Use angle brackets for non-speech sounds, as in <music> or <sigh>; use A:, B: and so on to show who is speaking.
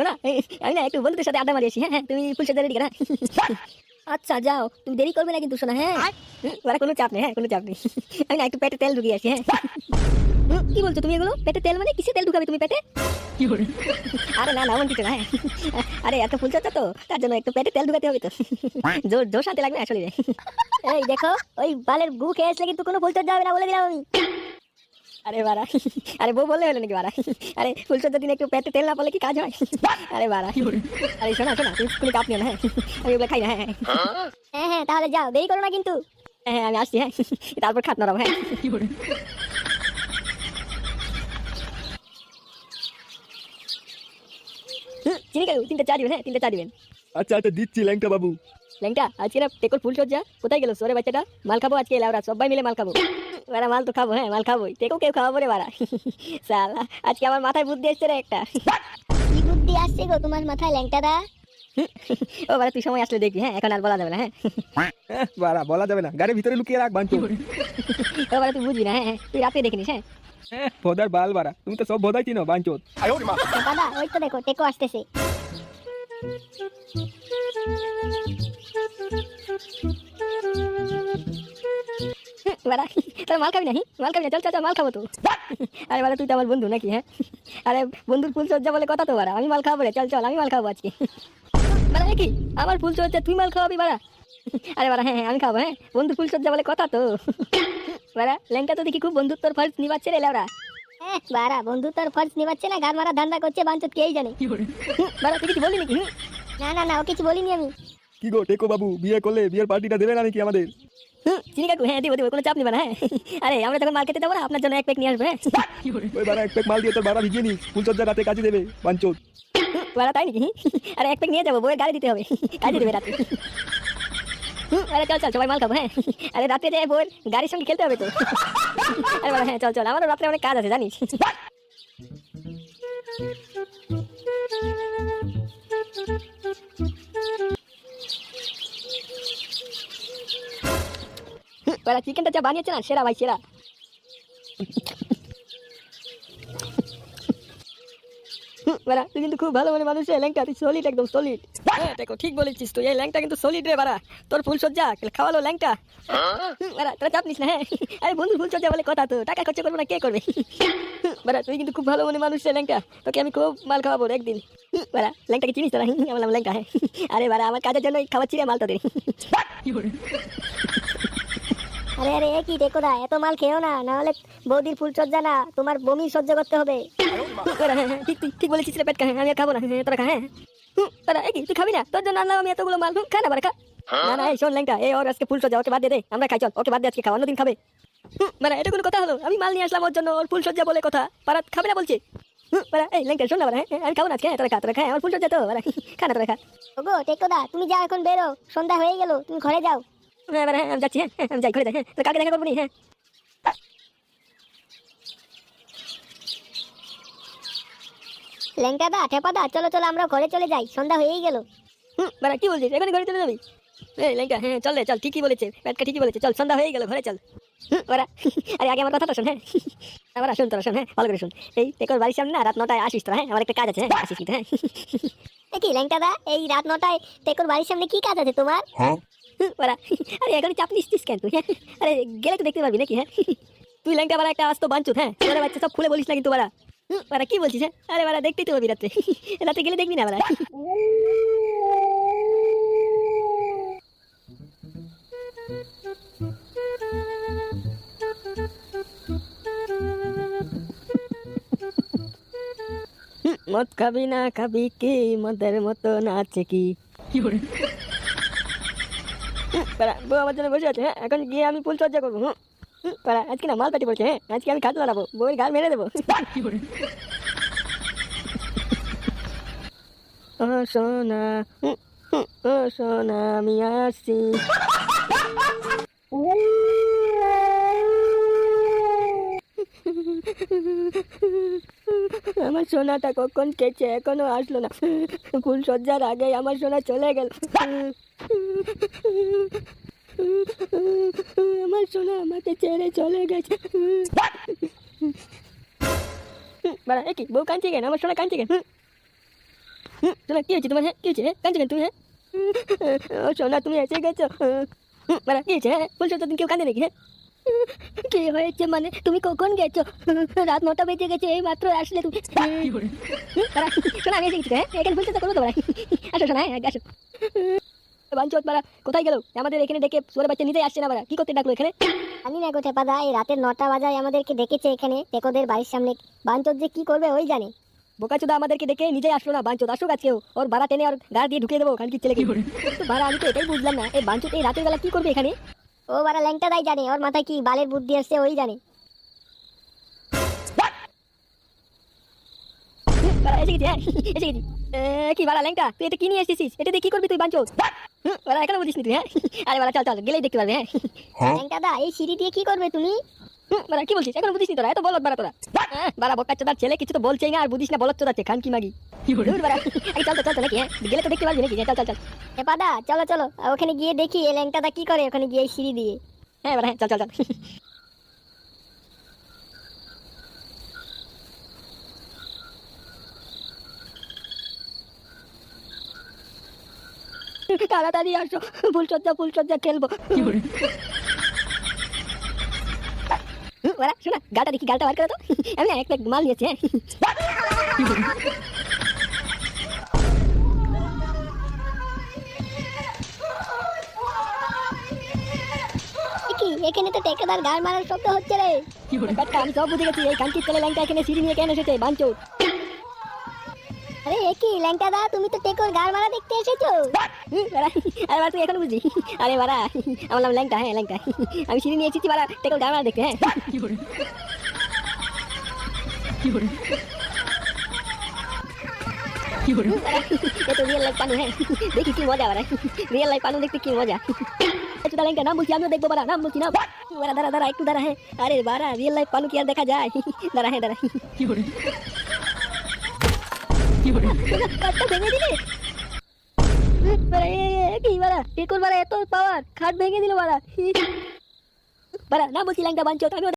A: শোনা আমি না একটু বন্ধুদের সাথে আড্ডা হ্যাঁ হ্যাঁ তুমি ফুল সাজা রেডি করা আচ্ছা যাও তুমি দেরি করবে না কিন্তু শোনা হ্যাঁ। ওরা কোনো চাপ নেই হ্যাঁ কোনো চাপ নেই। আমি না একটু পেটে তেল ঢুকিয়ে আসি হ্যাঁ। কি বলছো তুমি এগুলো? পেটে তেল মানে কিসে তেল ঢুকাবে তুমি পেটে? আরে না না এমন কিছু না হ্যাঁ। আরে এত ফুল চাচ্ছ তো তার জন্য একটু পেটে তেল ঢুকাতে হবে তো। জোর জোর শান্তি লাগবে আসলে। এই দেখো ওই বালের গু খেয়ে আসলে কিন্তু কোনো ফুল যাবে না বলে দিলাম আমি। আরে বাড়া আরে বউ বললে হলো নাকি বাড়া? আরে ফুলসজ্জার দিন একটু পেটে তেল না পড়লে কি কাজ হয়? আরে বাড়া আরে শোনা শোনা তুমি স্কুলে কাপ নিও না হ্যাঁ। আমি ওগুলো খাই না হ্যাঁ হ্যাঁ। হ্যাঁ তাহলে যাও দেরি করো না কিন্তু। হ্যাঁ হ্যাঁ আমি আসছি হ্যাঁ। তারপর খাট নরম হ্যাঁ। চিনি কাকু তিনটা চা দিবেন হ্যাঁ তিনটা চা দিবেন।
B: আচ্ছা আচ্ছা দিচ্ছি ল্যাংটা বাবু।
A: ল্যাংটা আজকে না টেকর ফুল সজ্জা কোথায় গেল সোরে বাচ্চাটা? মাল খাব আজকে এলাম সবাই মিলে মাল খাব। বারা মাল তো খাব হ্যাঁ মাল খাবোই। টেকো কেউ খাওয়াবো রে বারা <laughs> সালা আজকে আমার মাথায় বুদ্ধি এসছে রে একটা।
C: কি বুদ্ধি আসছে গো তোমার মাথায় ল্যাংটাদা
A: ও বারা তুই সময় আসলে দেখবি হ্যাঁ এখন আর বলা যাবে না হ্যাঁ।
B: হ্যাঁ, বাড়া বলা যাবে না। গাড়ির ভিতরে লুকিয়ে রাখ বাঞ্চো।
A: ও বারা তুই বুঝবি না হ্যাঁ হ্যাঁ, তুই রাতে দেখিনিস হ্যাঁ।
B: হ্যাঁ ভোদার বাল বাড়া। তুমি তো সব ভোদাই চিনো বাঞ্চোত
C: দাদা ওই তো দেখো টেকো আসতেছে। <laughs>
A: মাল খাবি নাকি? মাল খাবি না চল চল, মাল খাব তো। <laughs> আরে বারা তুই তো আমার বন্ধু নাকি হ্যাঁ? <laughs> আরে বন্ধুর ফুল সজ্জা বলে কথা তো বারা আমি মাল খাব রে চল চল আমি মাল খাব আজকে। বারা কি আমার ফুল সজ্জা তুই মাল খাওয়াবি বারা আরে বারা হ্যাঁ হ্যাঁ আমি খাব হ্যাঁ। বন্ধুর ফুল সজ্জা বলে কথা তো। বারা ল্যাংটা তো দেখি খুব বন্ধুত্বর ফলস নিবাচ্ছে রে লেওরা।
C: বারা বন্ধু তোর ফলস নিবাচ্ছে না গান মারা ধান্দা করছে বাঞ্চত কেই জানে?
A: বারা তুই কিছু বলি নাকি
C: না না না ও কিছু বলিনি আমি।
B: কি গো টেকো বাবু বিয়ে করলে বিয়ের পার্টিটা দেবে না নাকি আমাদের?
A: চিনি কাকু হ্যাঁ দিব দিব কোনো চাপ নিবে না হ্যাঁ। আরে আমরা যখন মার্কেটে যাব না আপনার জন্য এক প্যাক নিয়ে আসবে হ্যাঁ।
B: ওই বাড়া এক প্যাক মাল দিয়ে তোর বাড়া ভিজিয়ে নিস ফুলসজ্জা রাতে কাজে দেবে বাঞ্চোত
A: বারা তাই নাকি? আরে এক প্যাক নিয়ে যাব বইয়ের গাড়ি দিতে হবে কাজে দেবে রাতে। হুম, আরে চল চল সবাই মাল খাব হ্যাঁ। আরে রাতে যে বইয়ের গাড়ির সঙ্গে খেলতে হবে তো। আরে বাবা হ্যাঁ চল চল আমারও রাত্রে অনেক কাজ আছে জানিস চিকেনটা যা বানিয়েছে না সেরা ভাই সেরা বাড়া তুই কিন্তু খুব ভালো মানে মানুষ রে ল্যাংটা তুই সলিড একদম সলিড হ্যাঁ দেখো ঠিক বলেছিস তুই এই ল্যাংটা কিন্তু সলিড রে বাড়া। তোর ফুল সজ্জা খাওয়ালো ল্যাংটা। হুম, বাড়া তোরা চাপ নিস না হ্যাঁ। আরে বন্ধু ফুল সজ্জা বলে কথা তো টাকা খরচা করব না কে করবে? বাড়া তুই কিন্তু খুব ভালো মনে মানুষ রে ল্যাংটা। তোকে আমি খুব মাল খাওয়াবো একদিন। হুম, বাড়া ল্যাংটাকে চিনিস তোরা? আমার ল্যাংটা হ্যাঁ। আরে বাড়া আমার কাজের জন্য খাওয়াচ্ছি রে মাল তোদের।
C: আরে আরে টেকোদা এত মাল খেও না না হলে বৌদির ফুল সজ্জা না তোমার বমি সহ্য করতে হবে।
A: হ্যাঁ হ্যাঁ ঠিক ঠিক বলেছিস রে হ্যাঁ, আমি খাব না তোরা খা হ্যাঁ। কি তুই খাবি না? তোর জন্য আনলাম আমি এতগুলো মাল খা না খা। না না এই শোন ল্যাংটা এই ওর আজকে ফুল সজ্জা ওকে বাদ দে আমরা খাই চল ওকে বাদ দে আজকে খাওয়া অন্যদিন খাবে। বাড়া এটা কোনো কথা হলো আমি মাল নিয়ে আসলাম ওর জন্য ওর ফুল সজ্জা বলে কথা। পারাত খাবে না বলছে? এই শোন না হ্যাঁ আমি খাব না আজকে তোরা খা তোরা খা আমার ফুল সজ্জা তো বাড়া, খা না তোরা খা।
C: ওগো টেকোদা তুমি যাও এখন বেরো সন্ধ্যা হয়ে গেল তুমি ঘরে যাও।
A: হ্যাঁ বাড়া, হ্যাঁ যাচ্ছি হ্যাঁ হ্যাঁ, হ্যাঁ হ্যাঁ
C: চলো চলো আমরা ঘরে চলে যাই সন্ধ্যা হয়েই গেল
A: কি বলছিস এখানে ঘরে চলে যাবি এই হ্যাঁ চল রে চল ঠিকই বলেছে প্যাটকা ঠিকই বলেছে চল সন্ধ্যা হয়ে গেল ঘরে চল আগে আমার কথাটা শোন হ্যাঁ শোন তোরা শোন হ্যাঁ করে শোন এই তোর বাড়ির সামনে রাত নটায় আসিস তোরা হ্যাঁ আমার একটা কাজ আছে হ্যাঁ আসিস কিন্তু হ্যাঁ
C: এই রাত নটায় টেকোর বাড়ির সামনে কি কাজ আছে তোমার?
A: হুম, বাড়া আরে এখন চাপ নিচ্ছিস কেন তুই হ্যাঁ আরে গেলে তো দেখতে পারবি নাকি হ্যাঁ তুই ল্যাংটা বাড়া একটা আসতো বাঞ্চুত হ্যাঁ তোরা বাচ্চা সব খুলে বলিস না কিন্তু বাড়া হুম, বাড়া কি বলছিস হ্যাঁ আরে বাড়া দেখতেই তো পাবি রাতে রাতে গেলে দেখবি না বাড়া হুম, মদ খাবি না খাবি কি মদের মতো নাচে কি হ্যাঁ? এখন গিয়ে আমি ফুল চর্চা করব হুম? হুম, আজকে না মাল পাটি পড়ছে হ্যাঁ? আজকে আমি খাতে বানাবো বউয়ের গাল মেরে দেবো। ও সোনা ও সোনা আমি আসছি। আমার সোনাটা কখন কেছে এখনও আসলো না। ফুল সজ্জার আগে আমার সোনা চলে গেল। আমার সোনা আমাকে ছেড়ে চলে গেছে। বাড়া কি? বউ কাঁদছে কেন? আমার সোনা কাঁদছে কেন? শোনা কি হয়েছে তোমার হ্যাঁ? কি হয়েছে হ্যাঁ? কাঁদছো কেন তুমি হ্যাঁ? ও সোনা তুমি এসে গেছো। বাড়া কি হয়েছে হ্যাঁ? বলছো তো দিন কেউ কাঁদে নাকি হ্যাঁ? কি হয়েছে মানে? তুমি কখন গেছো? রাত নটা বেজে গেছে এই মাত্র আসলে তুমি। শোনা আমি এসে গেছি হ্যাঁ? এখানে বলছো তো করব তো বাড়া। আসো শোনা হ্যাঁ আসো। বাঞ্চত বাড়া। কোথায় গেল? আমাদের এখানে ডেকে সোরে বাচ্চা নিতে আসছে না বাড়া। কি করতে ডাকলো এখানে?
C: জানি না গো টেপাদা এই রাতের নটা বাজায় আমাদেরকে ডেকেছে এখানে টেকোদের বাড়ির সামনে। যে কি করবে ওই জানে।
A: বোকাচোদা আমাদেরকে ডেকে নিজে আসলো না। বাঞ্চত আসুক আজকেও। ওর ভাড়া টেনে ওর গা দিয়ে ঢুকিয়ে দেবো ছেলেকে। ভাড়া আমি তো এটাই বুঝলাম না। এই বাঞ্চত এই রাতের বেলা কি করবে এখানে?
C: ও বারা ল্যাংটা দাই জানে। ওর মাথায় কি বালের বুদ্ধি আসছে ওই জানে।
A: ছেলে কিছু তো বলছেই না আর বুঝিস না বলত চোদাচ্ছে খান কি মাগি চল চল তো হ্যাঁ গেলে তো দেখতে পারবি নাকি চল চল চল
C: টেপাদা চলো চলো ওখানে গিয়ে দেখি এই ল্যাংটা দা কি করে ওখানে গিয়ে সিঁড়ি দিয়ে
A: হ্যাঁ চল চল চল। তাড়াতাড়ি আসো। ফুলসজ্জা ফুলসজ্জা খেলব। ওরা শোনা গাটা দেখি গালটা বার করে তো। আমি না এক মাল নিয়েছি হ্যাঁ।
C: এখানে তো টেকাদার গাল মারার শব্দ হচ্ছে রে।
A: আমি সব বুঝে গেছি এই কান্তির ছেলে ল্যাংটা এখানে সিঁড়ি নিয়ে কেন এসেছে বাঞ্চোর।
C: আরে এ কি ল্যাংটা দা তুমি তো টেকোর গাল মারা দেখতে এসেছ?
A: আরে বাড়া তুই এখন বুঝলি আরে বাড়া আমার নাম ল্যাংটা হ্যাঁ ল্যাংটা। আমি সিঁড়ি নিয়ে এসেছি বাড়া টেকল গাড়া দেখতে হ্যাঁ। এ তো রিয়েল লাইফ পানু হ্যাঁ। দেখি কি মজা বাড়া। রিয়েল লাইফ পানু দেখতে কি মজা। চুদা ল্যাংটা নাম বলছি আমিও দেখব বাড়া নাম বলছি না বাড়া দাঁড়া দাঁড়া একটু দাঁড়া হ্যাঁ। আরে বাড়া রিয়েল লাইফ পানু কি আর দেখা যায়? দাঁড়া হ্যাঁ দাঁড়া। কাঠটা ভেঙে দিলে কি বাড়া এত খাট ভেঙে দিল বাড়া বাড়া না বলছি ল্যাংটা বাঞ্চ আমি